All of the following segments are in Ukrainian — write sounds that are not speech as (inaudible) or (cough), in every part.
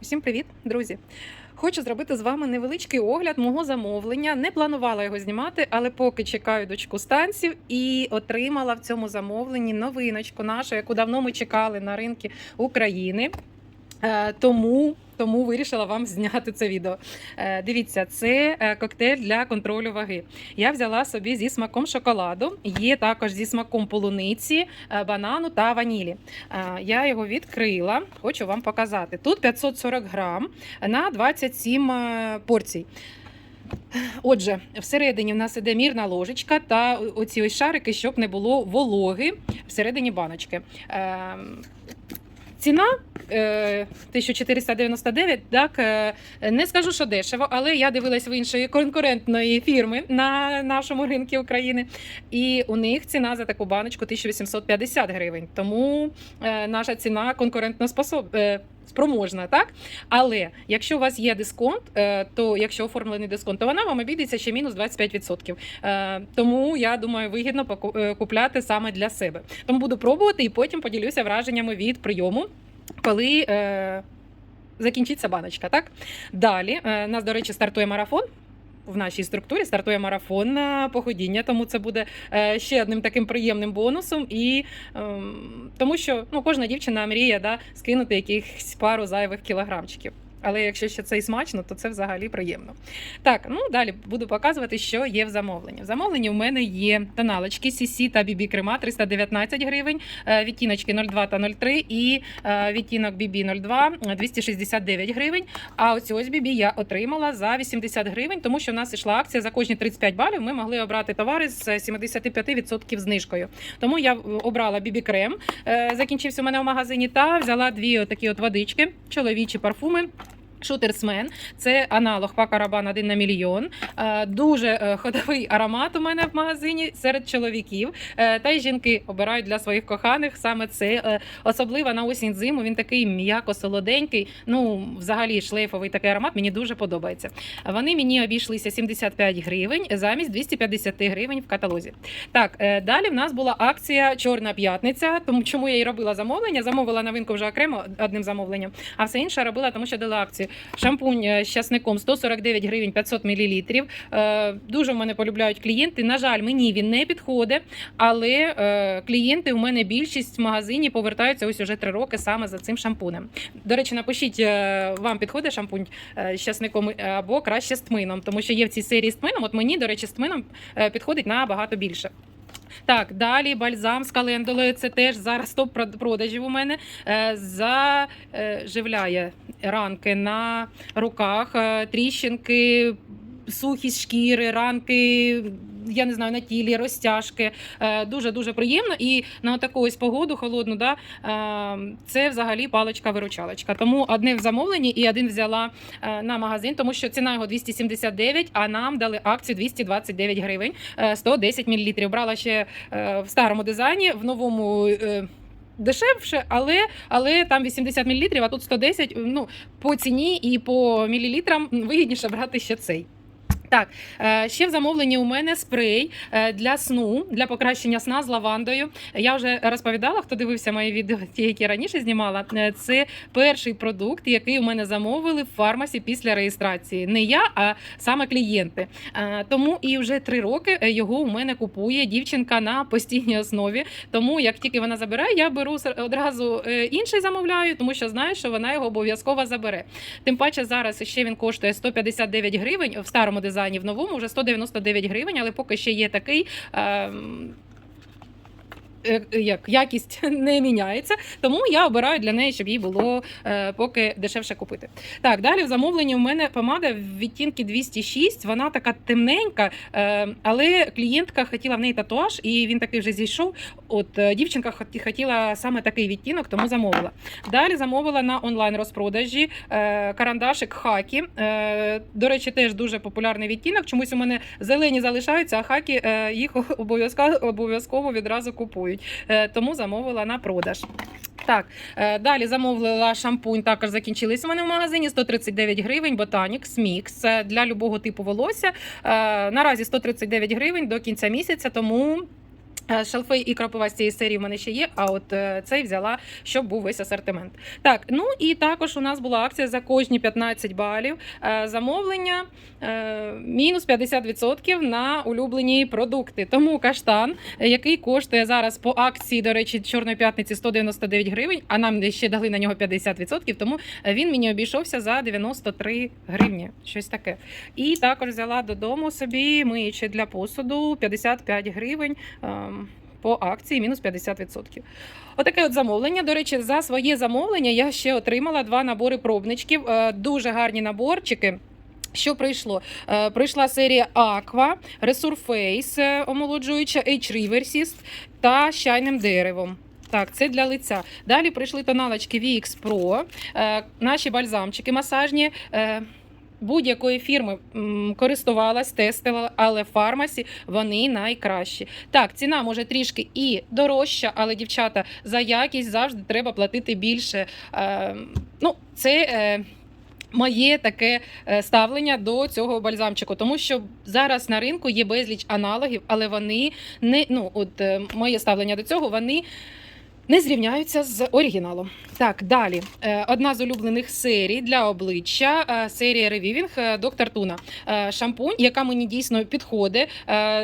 Всім привіт, друзі! Хочу зробити з вами невеличкий огляд мого замовлення. Не планувала його знімати, але поки чекаю дочку станців і отримала в цьому замовленні новиночку нашу, яку давно ми чекали на ринки України. Е, Тому, тому вирішила вам зняти це відео. Е, Дивіться, це е, коктейль для контролю ваги. Я взяла собі зі смаком шоколаду. Є також зі смаком полуниці, банану та ванілі. Я його відкрила, хочу вам показати. Тут 540 грам на 27 е, порцій. Отже, всередині в нас іде мірна ложечка та оці ось шарики, щоб не було вологи всередині баночки. Ціна е, 1499, так е, не скажу, що дешево, але я дивилась в іншої конкурентної фірми на нашому ринку України, і у них ціна за таку баночку 1850 гривень. Тому е, наша ціна конкурентно способ, е, спроможна, так? Але якщо у вас є дисконт, е, то якщо оформлений дисконт, то вона вам обійдеться ще мінус 25%. Е, Тому я думаю, вигідно е, купляти саме для себе. Тому буду пробувати і потім поділюся враженнями від прийому, коли. Закінчиться баночка, так? Далі нас, до речі, стартує марафон. В нашій структурі стартує марафон на походіння, тому це буде е, ще одним таким приємним бонусом. І ем, тому що ну, кожна дівчина мріє да, скинути якихось пару зайвих кілограмчиків. Але якщо ще це і смачно, то це взагалі приємно. Так, ну далі буду показувати, що є в замовленні. В замовленні в мене є тоналочки CC та BB крема 319 гривень, е, відтіночки 02 та 03 і е, відтінок BB 02 е, 269 гривень. А ось ось BB я отримала за 80 гривень, тому що в нас ішла акція за кожні 35 балів. Ми могли обрати товари з 75% знижкою. Тому я обрала BB крем, е, закінчився у мене в магазині, та взяла дві отакі от водички, чоловічі парфуми. Шутерсмен це аналог Пака Рабан 1 на мільйон. Е, Дуже е, ходовий аромат у мене в магазині серед чоловіків. Е, Та й жінки обирають для своїх коханих саме це. Особливо на осінь зиму. Він такий м'яко солоденький. Ну, взагалі, шлейфовий такий аромат мені дуже подобається. Вони мені обійшлися 75 гривень замість 250 гривень в каталозі. Так, далі в нас була акція Чорна п'ятниця. Тому чому я і робила замовлення? Замовила новинку вже окремо одним замовленням, а все інше робила, тому що дала акцію. Шампунь е, з часником 149 гривень 500 мл. Е, Дуже в мене полюбляють клієнти. На жаль, мені він не підходить, але е, клієнти у мене більшість в магазині повертаються ось уже три роки саме за цим шампунем. До речі, напишіть, вам підходить шампунь з часником е, або краще з тмином, тому що є в цій серії з тмином. От мені, до речі, з тмином підходить набагато більше. Так, далі бальзам з календулою. Це теж зараз топ продажів у мене. Е, Заживляє ранки на руках, е, тріщинки, сухість шкіри, ранки. Я не знаю, на тілі, розтяжки. Дуже дуже приємно. І на таку ось погоду холодну, да, е, це взагалі паличка-виручалочка. Тому одне в замовленні і один взяла е, на магазин, тому що ціна його 279, а нам дали акцію 229 гривень, е, 110 мл. Брала ще е, в старому дизайні, в новому. е, Дешевше, але, але там 80 мл, а тут 110. Ну, по ціні і по мілілітрам вигідніше брати ще цей. Так, е, ще в замовленні у мене спрей е, для сну, для покращення сна з лавандою. Я вже розповідала, хто дивився мої відео, ті, які раніше знімала. Е, Це перший продукт, який у мене замовили в фармасі після реєстрації. Не я, а саме клієнти. Тому і вже три роки його у мене купує дівчинка на постійній основі. Тому як тільки вона забирає, я беру одразу інший замовляю, тому що знаю, що вона його обов'язково забере. Тим паче зараз ще він коштує 159 гривень в старому дизайні, в новому вже 199 гривень, але поки ще є такий. е, Як якість (laughs) не міняється, тому я обираю для неї, щоб їй було е, поки дешевше купити. Так, далі в замовленні в мене помада в відтінки 206, Вона така темненька, е, але клієнтка хотіла в неї татуаж, і він такий вже зійшов. От е, дівчинка хотіла саме такий відтінок, тому замовила. Далі замовила на онлайн розпродажі е, карандашик хакі. Е, до речі, теж дуже популярний відтінок. Чомусь у мене зелені залишаються, а хакі е, їх (laughs) обов'язково обов'язково відразу купують. Е, тому замовила на продаж. Так, е, далі замовила шампунь. Також закінчились у мене в магазині 139 гривень. Ботанікс Мікс е, для любого типу волосся. Наразі 139 гривень до кінця місяця, тому Е, Шалфей і кропова з цієї серії в мене ще є, а от е, цей взяла, щоб був весь асортимент. Так, ну і також у нас була акція за кожні 15 балів е, замовлення мінус 50% на улюблені продукти. Тому каштан, який коштує зараз по акції, до речі, Чорної п'ятниці 199 гривень, а нам ще дали на нього 50%, тому він мені обійшовся за 93 гривні. Щось таке. І також взяла додому собі миюче для посуду 55 гривень. По акції мінус 50%. Отаке от замовлення. До речі, за своє замовлення я ще отримала два набори пробничків. Е, Дуже гарні наборчики. Що прийшло? Е, Прийшла серія Aqua, Resurface е, омолоджуюча, H Riversist та чайним деревом. Так, це для лиця. Далі прийшли тоналочки VX Pro, наші бальзамчики масажні. Будь-якої фірми користувалась, тестила, але в фармасі вони найкращі. Так, ціна може трішки і дорожча, але дівчата за якість завжди треба платити більше. Е, ну, це. Е, Моє таке е, ставлення до цього бальзамчику, тому що зараз на ринку є безліч аналогів, але вони не ну от е, моє ставлення до цього вони не зрівняються з оригіналом. Так, далі. Е, Одна з улюблених серій для обличчя е, серія Reviving е, Доктор Туна. Шампунь, яка мені дійсно підходить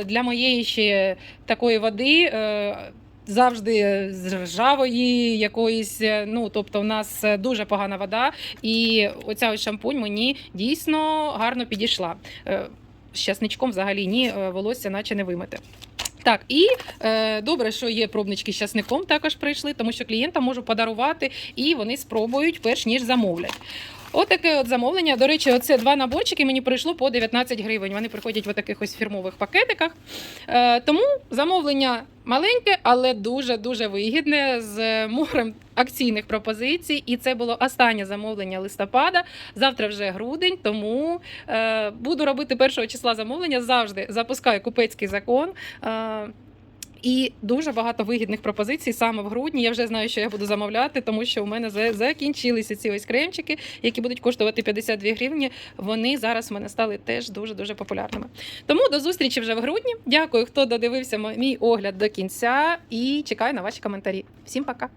для моєї ще такої води. Завжди з ржавої якоїсь, ну тобто, в нас дуже погана вода, і оця ось шампунь мені дійсно гарно підійшла. З часничком взагалі ні, волосся наче не вимите. Так, і е, добре, що є пробнички з часником, також прийшли, тому що клієнтам можу подарувати, і вони спробують перш ніж замовлять. Отаке от замовлення. До речі, оце два наборчики мені прийшло по 19 гривень. Вони приходять в таких ось фірмових пакетиках. Е, тому замовлення маленьке, але дуже дуже вигідне з морем акційних пропозицій. І це було останнє замовлення листопада. Завтра вже грудень, тому е, буду робити першого числа замовлення. Завжди запускаю купецький закон. І дуже багато вигідних пропозицій саме в грудні. Я вже знаю, що я буду замовляти, тому що у мене за- закінчилися ці ось кремчики, які будуть коштувати 52 гривні. Вони зараз в мене стали теж дуже дуже популярними. Тому до зустрічі вже в грудні. Дякую, хто додивився мій огляд до кінця, і чекаю на ваші коментарі. Всім пока!